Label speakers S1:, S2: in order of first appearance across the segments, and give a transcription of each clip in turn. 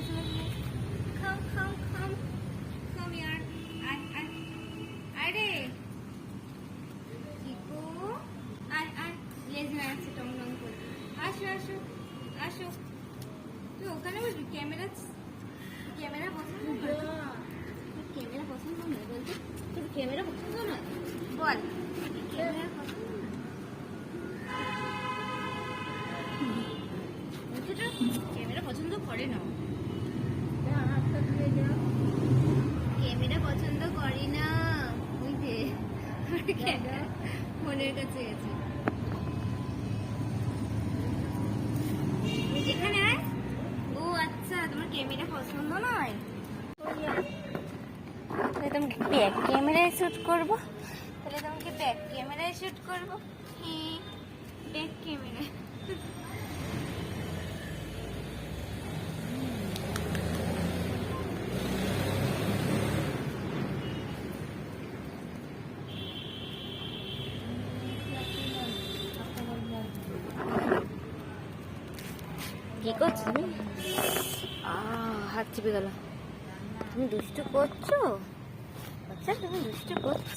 S1: আসো খাও খাও খাও খাও ইয়ার আয় আয় আয় রে চিকু আয় আয় লেজ নাড়ছে টং আসো আসো আসো তুই ওখানে বসবি ক্যামেরা ক্যামেরা পছন্দ তোর ক্যামেরা পছন্দ নয় বলতে তোর ক্যামেরা পছন্দ নয় বল। ক্যামেরা পছন্দ ক্যামেরা পছন্দ করে না ক্যামেরা পছন্দ করি না। যে ফোনের কাছে গেছে। এখানে ও আচ্ছা তোমার ক্যামেরা পছন্দ নয়? তাহলে তোমাকে ব্যাক ক্যামেরায় শ্যুট করব। তাহলে তোমাকে ব্যাক ক্যামেরায় শ্যুট করব। হ্যাঁ ব্যাক ক্যামেরা। কি করছ তুমি হাত চিপে গেল। তুমি দুষ্টু করছ? আচ্ছা তুমি দুষ্টু করছ?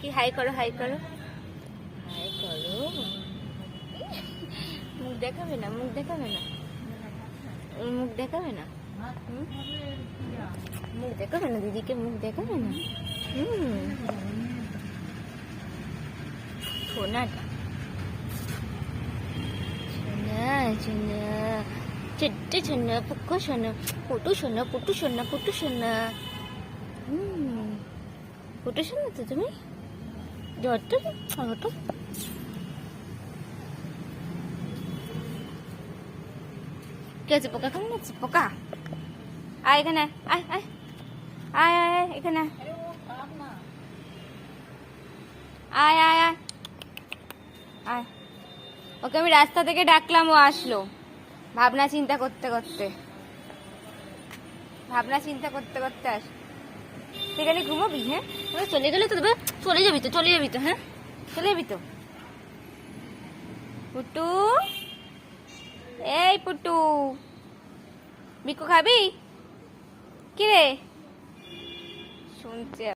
S1: কি হাই করো হাই করো। হাই করো? মুখ দেখাবে না, মুখ দেখাবে না। মুখ দেখাবে না? মুখ দেখাবে না, দিদিকে মুখ দেখাবে না? হুম। সোনাটা। সোনা পুক্কো সোনা পুটু সোনা পুটু সোনা পুটু সোনা হুম পুটু সোনা তো তুমি অত কি আছে পোকা খান যাচ্ছে পোকা আয় এখানে আয় আয় আয় আয় এখানে আয় আয় আয় আয় ওকে আমি রাস্তা থেকে ডাকলাম ও আসলো ভাবনা চিন্তা করতে করতে। ভাবনা চিন্তা করতে করতে আস সেখানে ঘুমাবি হ্যাঁ? চলে গেলে তো তবে চলে যাবি তো চলে যাবি তো হ্যাঁ? চলে যাবি তো। পুটু। এই পুটু। বিকু খাবি? কি রে শুনছে